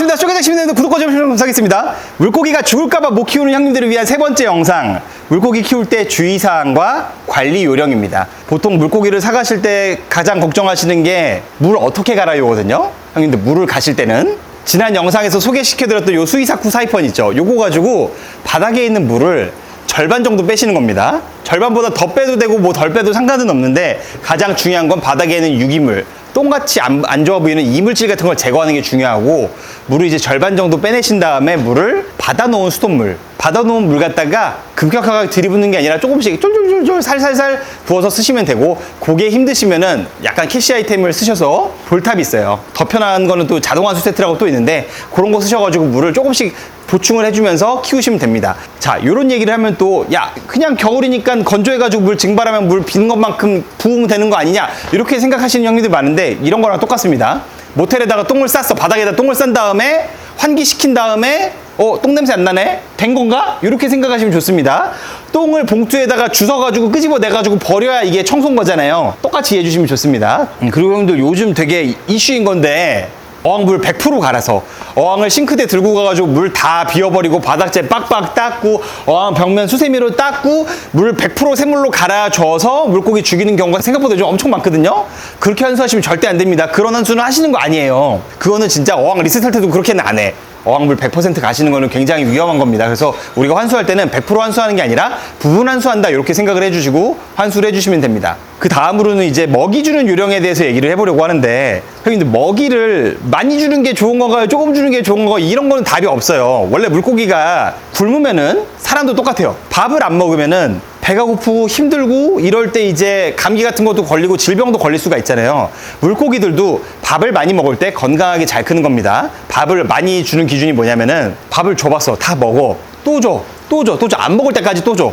반갑습니다. 쇼게장 시민들 구독과 좋아요 감사하겠습니다. 물고기가 죽을까봐 못 키우는 형님들을 위한 세 번째 영상. 물고기 키울 때 주의사항과 관리 요령입니다. 보통 물고기를 사가실 때 가장 걱정하시는 게 물 어떻게 갈아요거든요. 형님들 물을 가실 때는 지난 영상에서 소개시켜드렸던 요 수이사쿠 사이펀 있죠. 요거 가지고 바닥에 있는 물을 절반 정도 빼시는 겁니다. 절반보다 더 빼도 되고 뭐 덜 빼도 상관은 없는데 가장 중요한 건 바닥에 있는 유기물, 똥같이 안, 안 좋아 보이는 이물질 같은 걸 제거하는 게 중요하고 물을 이제 절반 정도 빼내신 다음에 물을 받아놓은 수돗물, 받아놓은 물 갖다가 급격하게 들이붓는 게 아니라 조금씩 쫄쫄쫄쫄 살살살 부어서 쓰시면 되고 그게 힘드시면은 약간 캐시 아이템을 쓰셔서 볼탑이 있어요. 더 편한 거는 또 자동 환수 세트라고 또 있는데 그런 거 쓰셔가지고 물을 조금씩 보충을 해주면서 키우시면 됩니다. 자, 이런 얘기를 하면 또, 야, 그냥 겨울이니까 건조해가지고 물 증발하면 물 비는 것만큼 부으면 되는 거 아니냐? 이렇게 생각하시는 형님들 많은데, 이런 거랑 똑같습니다. 모텔에다가 똥을 쌌어. 바닥에다 똥을 싼 다음에, 환기시킨 다음에, 어, 똥 냄새 안 나네? 된 건가? 이렇게 생각하시면 좋습니다. 똥을 봉투에다가 주워가지고 끄집어내가지고 버려야 이게 청소인 거잖아요. 똑같이 이해해 주시면 좋습니다. 음, 그리고 형님들 요즘 되게 이슈인 건데, 어항물 100% 갈아서 어항을 싱크대 들고 가가지고 물 다 비워버리고 바닥재 빡빡 닦고 어항 벽면 수세미로 닦고 물 100% 새물로 갈아줘서 물고기 죽이는 경우가 생각보다 좀 엄청 많거든요? 그렇게 환수하시면 절대 안 됩니다. 그런 환수는 하시는 거 아니에요. 그거는 진짜 어항 리셋할 때도 그렇게는 안 해 어항물 100% 가시는 거는 굉장히 위험한 겁니다. 그래서 우리가 환수할 때는 100% 환수하는 게 아니라 부분 환수한다 이렇게 생각을 해주시고 환수를 해주시면 됩니다. 그 다음으로는 이제 먹이 주는 요령에 대해서 얘기를 해보려고 하는데 형님들 먹이를 많이 주는 게 좋은 건가요? 조금 주는 게 좋은 건가요? 이런 거는 답이 없어요. 원래 물고기가 굶으면은 사람도 똑같아요. 밥을 안 먹으면은 배가 고프고 힘들고 이럴 때 이제 감기 같은 것도 걸리고 질병도 걸릴 수가 있잖아요. 물고기들도 밥을 많이 먹을 때 건강하게 잘 크는 겁니다. 밥을 많이 주는 기준이 뭐냐면은 밥을 줘봤어. 다 먹어. 또 줘. 또 줘. 또 줘. 안 먹을 때까지 또 줘.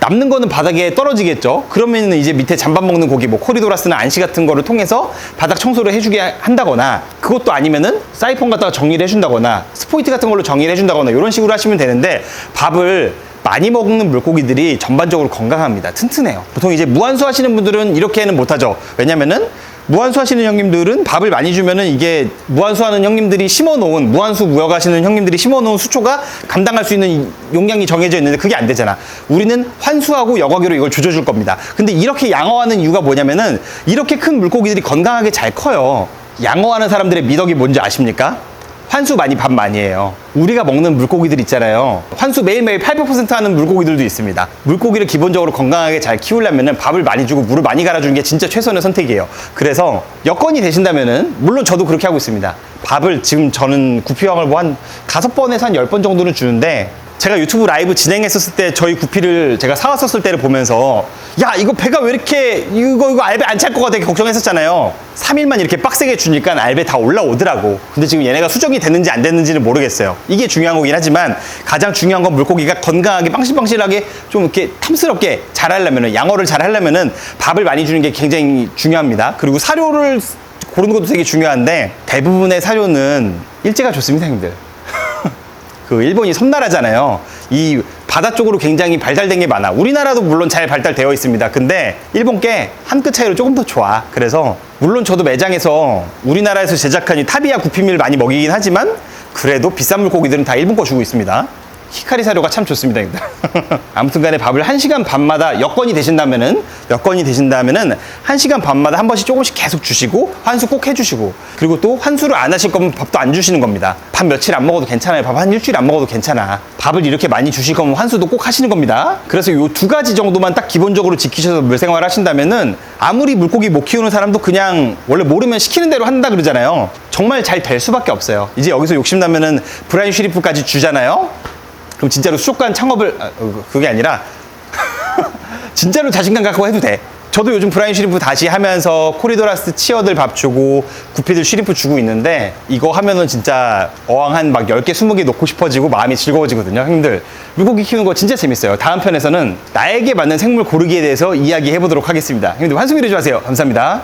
남는 거는 바닥에 떨어지겠죠. 그러면 이제 밑에 잔밥 먹는 고기, 뭐 코리도라스나 안시 같은 거를 통해서 바닥 청소를 해주게 한다거나, 그것도 아니면은 사이폰 갖다가 정리를 해준다거나, 스포이트 같은 걸로 정리를 해준다거나, 이런 식으로 하시면 되는데, 밥을 많이 먹는 물고기들이 전반적으로 건강합니다. 튼튼해요. 보통 이제 무한수 하시는 분들은 이렇게는 못하죠. 왜냐면은 무한수 하시는 형님들은 밥을 많이 주면은 이게 무한수 하는 형님들이 심어 놓은 무한수 무역 하시는 형님들이 심어 놓은 수초가 감당할 수 있는 용량이 정해져 있는데 그게 안 되잖아. 우리는 환수하고 여과기로 이걸 조져 줄 겁니다. 근데 이렇게 양어하는 이유가 뭐냐면은 이렇게 큰 물고기들이 건강하게 잘 커요. 양어하는 사람들의 미덕이 뭔지 아십니까? 환수 많이 밥 많이 해요. 우리가 먹는 물고기들 있잖아요. 환수 매일매일 800% 하는 물고기들도 있습니다. 물고기를 기본적으로 건강하게 잘 키우려면 밥을 많이 주고 물을 많이 갈아주는 게 진짜 최선의 선택이에요. 그래서 여건이 되신다면은 물론 저도 그렇게 하고 있습니다. 밥을 지금 저는 구피왕을 뭐 한 다섯 번에서 한 열 번 정도는 주는데 제가 유튜브 라이브 진행했었을 때 저희 구피를 제가 사왔었을 때를 보면서 야 이거 배가 왜 이렇게 이거 이거 알배 안 찰 것 같아 이렇게 걱정했었잖아요. 3일만 이렇게 빡세게 주니까 알배 다 올라오더라고. 근데 지금 얘네가 수정이 됐는지 안 됐는지는 모르겠어요. 이게 중요한 거긴 하지만 가장 중요한 건 물고기가 건강하게 빵실빵실하게 좀 이렇게 탐스럽게 자라려면은 양어를 잘 하려면은 밥을 많이 주는 게 굉장히 중요합니다. 그리고 사료를 고르는 것도 되게 중요한데 대부분의 사료는 일제가 좋습니다 형님들 그 일본이 섬나라잖아요. 이 바다 쪽으로 굉장히 발달된 게 많아. 우리나라도 물론 잘 발달되어 있습니다. 근데 일본 게 한 끗 차이로 조금 더 좋아. 그래서 물론 저도 매장에서 우리나라에서 제작한 이 타비아 구피밀 많이 먹이긴 하지만 그래도 비싼 물고기들은 다 일본 거 주고 있습니다. 히카리 사료가 참 좋습니다. 아무튼 간에 밥을 1시간 반마다 여건이 되신다면은 여건이 되신다면은 1시간 반마다 한 번씩 조금씩 계속 주시고 환수 꼭 해 주시고 그리고 또 환수를 안 하실 거면 밥도 안 주시는 겁니다. 밥 며칠 안 먹어도 괜찮아요. 밥 한 일주일 안 먹어도 괜찮아. 밥을 이렇게 많이 주실 거면 환수도 꼭 하시는 겁니다. 그래서 요 두 가지 정도만 딱 기본적으로 지키셔서 물생활 하신다면은 아무리 물고기 못 키우는 사람도 그냥 원래 모르면 시키는 대로 한다 그러잖아요. 정말 잘 될 수밖에 없어요. 이제 여기서 욕심나면은 브라인 슈리프까지 주잖아요. 그럼 진짜로 수족관 창업을 아, 어, 그게 아니라 진짜로 자신감 갖고 해도 돼. 저도 요즘 브라인 슈리프 다시 하면서 코리도라스 치어들 밥 주고 구피들 슈리프 주고 있는데 이거 하면은 진짜 어항 한 막 10개, 20개 놓고 싶어지고 마음이 즐거워지거든요. 형님들 물고기 키우는 거 진짜 재밌어요. 다음 편에서는 나에게 맞는 생물 고르기에 대해서 이야기해 보도록 하겠습니다. 형님들 환승 미래주 하세요. 감사합니다.